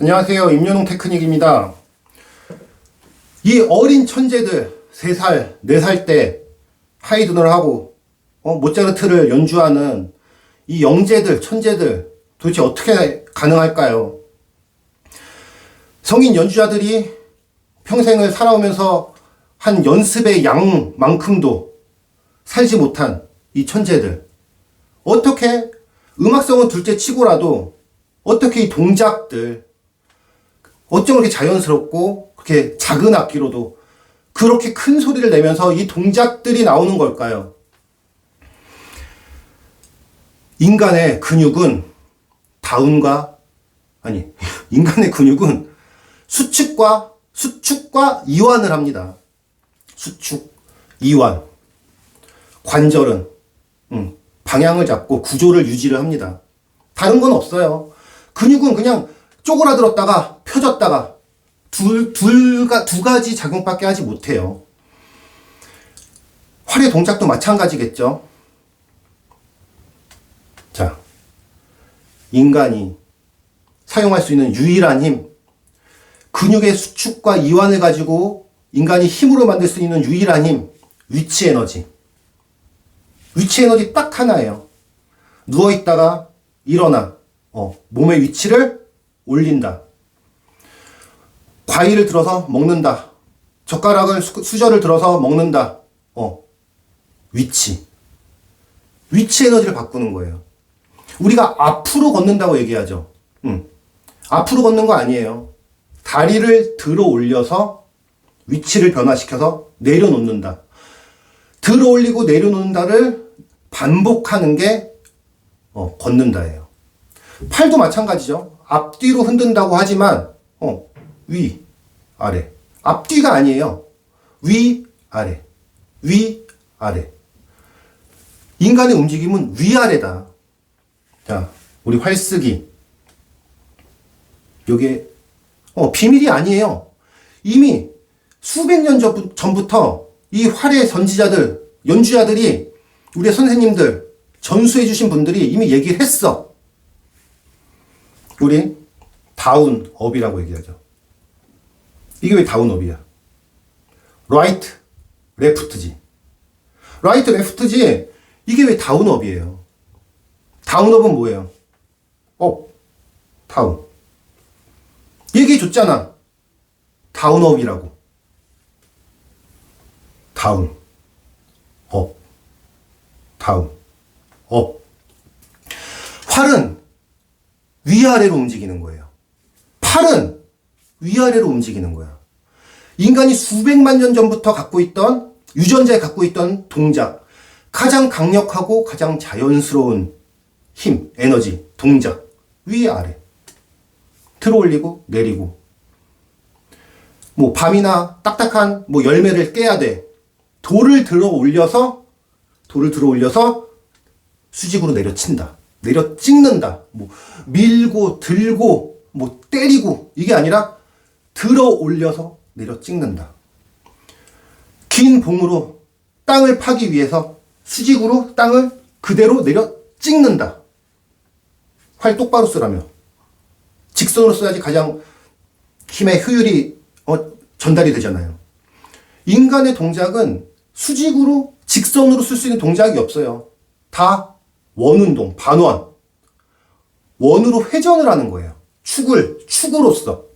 안녕하세요. 임연웅 테크닉입니다. 이 어린 천재들, 3살, 4살 때 하이든을 하고, 어, 모차르트를 연주하는 이 영재들, 천재들, 도대체 어떻게 가능할까요? 성인 연주자들이 평생을 살아오면서 한 연습의 양만큼도 살지 못한 이 천재들. 어떻게 음악성은 둘째 치고라도 어떻게 이 동작들, 어쩜 그렇게 자연스럽고 그렇게 작은 악기로도 그렇게 큰 소리를 내면서 이 동작들이 나오는 걸까요? 인간의 근육은 다운과 아니 인간의 근육은 수축과 수축과 이완을 합니다. 수축, 이완, 관절은 음, 방향을 잡고 구조를 유지를 합니다. 다른 건 없어요. 근육은 그냥 쪼그라들었다가 펴졌다가 둘, 둘, 두 가지 작용밖에 하지 못해요. 활의 동작도 마찬가지겠죠. 자, 인간이 사용할 수 있는 유일한 힘, 근육의 수축과 이완을 가지고 인간이 힘으로 만들 수 있는 유일한 힘, 위치 에너지. 위치 에너지 딱 하나예요. 누워있다가 일어나, 어, 몸의 위치를 올린다. 과일을 들어서 먹는다. 젓가락을, 수, 수저를 들어서 먹는다. 어, 위치. 위치 에너지를 바꾸는 거예요. 우리가 앞으로 걷는다고 얘기하죠. 음. 앞으로 걷는 거 아니에요. 다리를 들어 올려서 위치를 변화시켜서 내려놓는다. 들어 올리고 내려놓는다를 반복하는 게 어, 걷는다예요. 팔도 마찬가지죠. 앞뒤로 흔든다고 하지만 어, 위, 아래. 앞뒤가 아니에요. 위, 아래. 위, 아래. 인간의 움직임은 위아래다. 자, 우리 활쓰기. 요게, 어, 비밀이 아니에요. 이미 수백 년 전- 전부터 이 활의 선지자들, 연주자들이, 우리 선생님들, 전수해 주신 분들이 이미 얘기를 했어. 우리 다운업이라고 얘기하죠. 이게 왜 다운업이야? 라이트, 레프트지. 라이트, 레프트지. 이게 왜 다운업이에요? 다운업은 뭐예요? 업, 다운. 얘기해 줬잖아. 다운업이라고. 다운, 업, 다운, 업. 활은 위아래로 움직이는 거예요. 팔은 위아래로 움직이는 거야. 인간이 수백만 년 전부터 갖고 있던 유전자에 갖고 있던 동작, 가장 강력하고 가장 자연스러운 힘, 에너지, 동작, 위 아래. 들어 올리고 내리고. 뭐 밤이나 딱딱한 뭐 열매를 깨야 돼. 돌을 들어 올려서 돌을 들어 올려서 수직으로 내려친다. 내려 찍는다. 뭐 밀고 들고 뭐 때리고 이게 아니라 들어 올려서 내려 찍는다. 긴 봉으로 땅을 파기 위해서 수직으로 땅을 그대로 내려 찍는다. 활 똑바로 쓰라며. 직선으로 써야지 가장 힘의 효율이 어, 전달이 되잖아요. 인간의 동작은 수직으로 직선으로 쓸 수 있는 동작이 없어요. 다 원운동, 반원. 원으로 회전을 하는 거예요. 축을, 축으로써.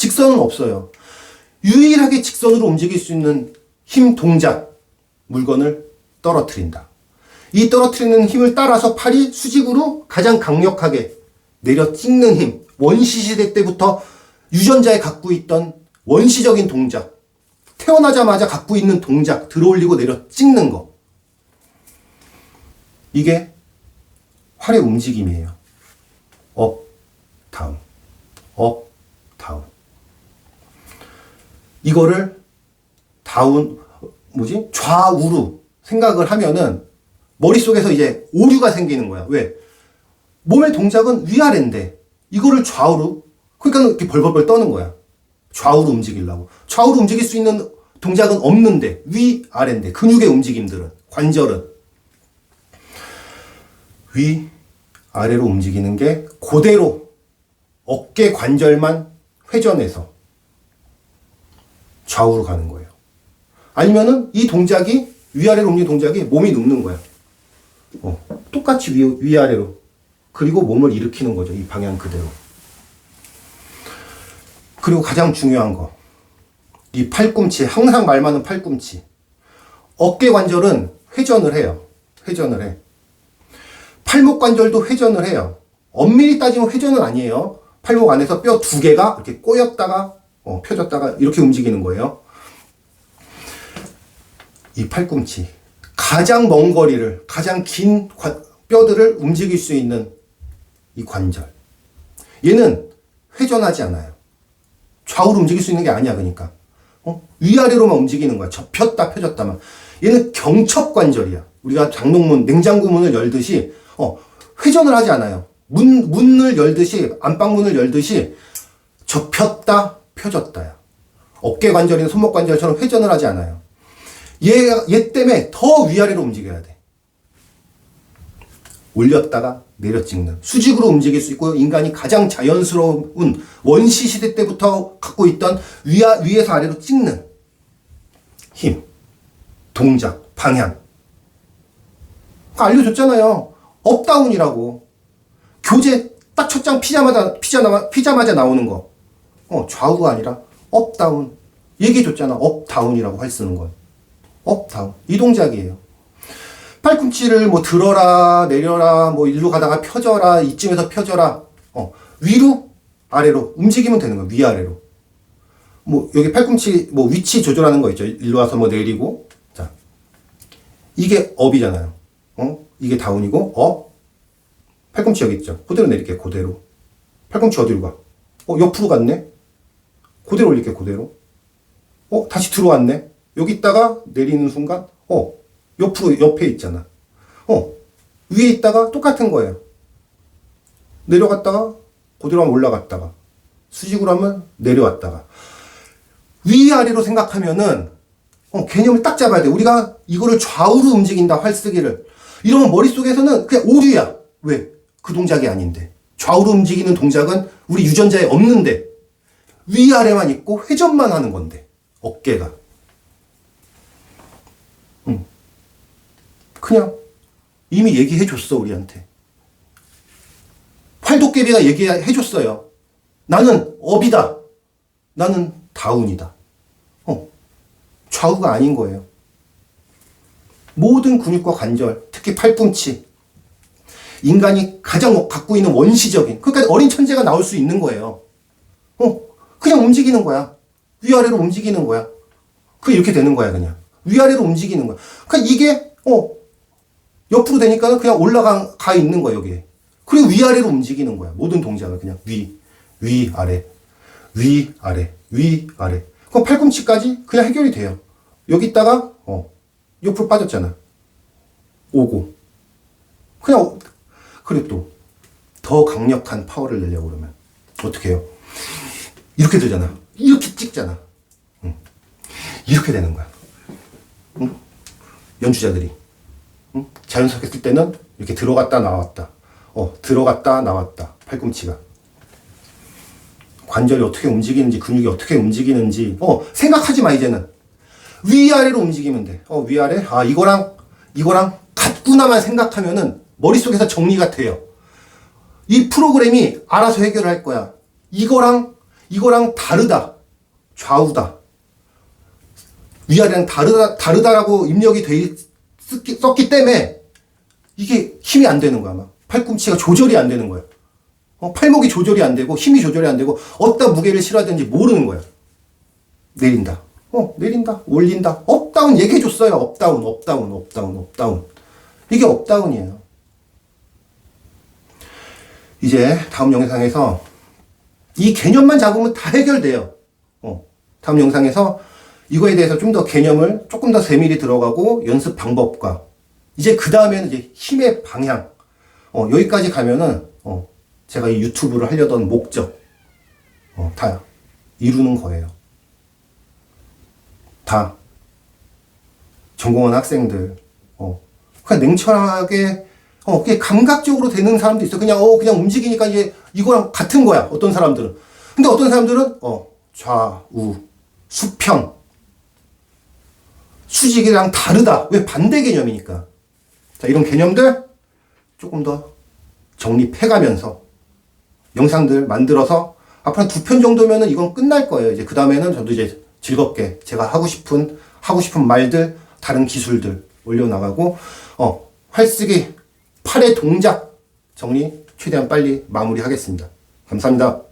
직선은 없어요. 유일하게 직선으로 움직일 수 있는 힘 동작, 물건을 떨어뜨린다. 이 떨어뜨리는 힘을 따라서 팔이 수직으로 가장 강력하게 내려 찍는 힘, 원시 시대 때부터 유전자에 갖고 있던 원시적인 동작, 태어나자마자 갖고 있는 동작, 들어올리고 내려 찍는 거. 이게 활의 움직임이에요. 업, 다운, 업, 다운. 이거를 다운, 뭐지? 좌우로 생각을 하면은 머릿속에서 이제 오류가 생기는 거야. 왜? 몸의 동작은 위아래인데 이거를 좌우로 그러니까 이렇게 벌벌벌 떠는 거야. 좌우로 움직이려고. 좌우로 움직일 수 있는 동작은 없는데 위 아래인데 근육의 움직임들은 관절은 위 아래로 움직이는 게 그대로 어깨 관절만 회전해서 좌우로 가는 거예요. 아니면은 이 동작이 위아래로 움직이는 동작이 몸이 눕는 거야. 어, 똑같이 위, 위아래로. 그리고 몸을 일으키는 거죠. 이 방향 그대로. 그리고 가장 중요한 거. 이 팔꿈치, 항상 말 많은 팔꿈치. 어깨 관절은 회전을 해요. 회전을 해. 팔목 관절도 회전을 해요. 엄밀히 따지면 회전은 아니에요. 팔목 안에서 뼈 두 개가 이렇게 꼬였다가 어, 펴졌다가 이렇게 움직이는 거예요. 이 팔꿈치 가장 먼 거리를 가장 긴 관- 뼈들을 움직일 수 있는 이 관절. 얘는 회전하지 않아요. 좌우로 움직일 수 있는 게 아니야, 그러니까. 어? 위아래로만 움직이는 거야. 접혔다 펴졌다만. 얘는 경첩 관절이야. 우리가 장롱문, 냉장고 문을 열듯이 어, 회전을 하지 않아요. 문 문을 열듯이 안방문을 열듯이 접혔다 펴졌다야. 어깨 관절이나 손목 관절처럼 회전을 하지 않아요. 얘, 얘 때문에 더 위아래로 움직여야 돼. 올렸다가 내려 찍는 수직으로 움직일 수 있고요. 인간이 가장 자연스러운 원시 시대 때부터 갖고 있던 위아, 위에서 아래로 찍는 힘, 동작, 방향. 알려줬잖아요. 업다운이라고. 교재 딱 첫 장 피자마자 피자 나 피자마자 나오는 거. 어 좌우가 아니라 업다운. 얘기해줬잖아. 업다운이라고 할 쓰는 건. 업다운. 이 동작이에요. 팔꿈치를 뭐 들어라 내려라 뭐 일로 가다가 펴져라 이쯤에서 펴져라. 어 위로 아래로 움직이면 되는 거야 위아래로. 뭐 여기 팔꿈치 뭐 위치 조절하는 거 있죠. 일로 와서 뭐 내리고. 자 이게 업이잖아요. 어? 이게 다운이고 업 팔꿈치 여기 있죠. 그대로 내릴게 그대로. 팔꿈치 어디로 가 어 옆으로 갔네 그대로 올릴게 그대로 어 다시 들어왔네 여기 있다가 내리는 순간 어 옆으로 옆에 있잖아. 어 위에 있다가 똑같은 거예요. 내려갔다가 그대로 하면 올라갔다가 수직으로 하면 내려왔다가 위아래로 생각하면은 어, 개념을 딱 잡아야 돼. 우리가 이거를 좌우로 움직인다 활쓰기를 이러면 머릿속에서는 그냥 오류야. 왜? 그 동작이 아닌데 좌우로 움직이는 동작은 우리 유전자에 없는데 위아래만 있고 회전만 하는 건데 어깨가. 그냥 이미 얘기해 줬어 우리한테. 팔도깨비가 얘기해 줬어요. 나는 업이다. 나는 다운이다. 어, 좌우가 아닌 거예요. 모든 근육과 관절 특히 팔꿈치 인간이 가장 갖고 있는 원시적인 그러니까 어린 천재가 나올 수 있는 거예요. 어, 그냥 움직이는 거야 위아래로 움직이는 거야 그 이렇게 되는 거야 그냥 위아래로 움직이는 거야 그러니까 이게 어 옆으로 되니까 그냥 올라가 가 있는 거야 여기에. 그리고 위아래로 움직이는 거야. 모든 동작을 그냥 위, 위, 아래, 위, 아래, 위, 아래. 그럼 팔꿈치까지 그냥 해결이 돼요. 여기 있다가 어 옆으로 빠졌잖아. 오고 그냥 어, 그리고 또더 강력한 파워를 내려고 그러면 어떻게 해요? 이렇게 되잖아. 이렇게 찍잖아. 응. 이렇게 되는 거야. 응? 연주자들이. 응? 자연스럽게 쓸 때는 이렇게 들어갔다 나왔다. 어, 들어갔다 나왔다. 팔꿈치가. 관절이 어떻게 움직이는지, 근육이 어떻게 움직이는지, 어, 생각하지 마, 이제는. 위아래로 움직이면 돼. 어, 위아래? 아, 이거랑, 이거랑 같구나만 생각하면은 머릿속에서 정리가 돼요. 이 프로그램이 알아서 해결을 할 거야. 이거랑, 이거랑 다르다. 좌우다. 위아래랑 다르다, 다르다라고 입력이 돼 있, 썼기, 때문에 이게 힘이 안 되는 거야, 막. 팔꿈치가 조절이 안 되는 거야. 어, 팔목이 조절이 안 되고 힘이 조절이 안 되고 어디다 무게를 실어야 되는지 모르는 거야. 내린다. 어, 내린다. 올린다. 업다운 얘기해 줬어요. 업다운, 업다운, 업다운, 업다운. 이게 업다운이에요. 이제 다음 영상에서 이 개념만 잡으면 다 해결돼요. 어, 다음 영상에서 이거에 대해서 좀 더 개념을 조금 더 세밀히 들어가고 연습 방법과 이제 그 다음에는 이제 힘의 방향 어, 여기까지 가면은 어, 제가 이 유튜브를 하려던 목적 어, 다 이루는 거예요. 다 전공한 학생들 어, 그냥 냉철하게 어, 그게 감각적으로 되는 사람도 있어. 그냥 어 그냥 움직이니까 이게 이거랑 같은 거야. 어떤 사람들은. 근데 어떤 사람들은 어, 좌우, 수평, 수직이랑 다르다. 왜 반대 개념이니까. 자, 이런 개념들 조금 더 정립해 가면서 영상들 만들어서 앞으로 한두편 정도면은 이건 끝날 거예요. 이제 그 다음에는 저도 이제 즐겁게 제가 하고 싶은 하고 싶은 말들, 다른 기술들 올려 나가고 어 활쓰기 팔의 동작 정리 최대한 빨리 마무리하겠습니다. 감사합니다.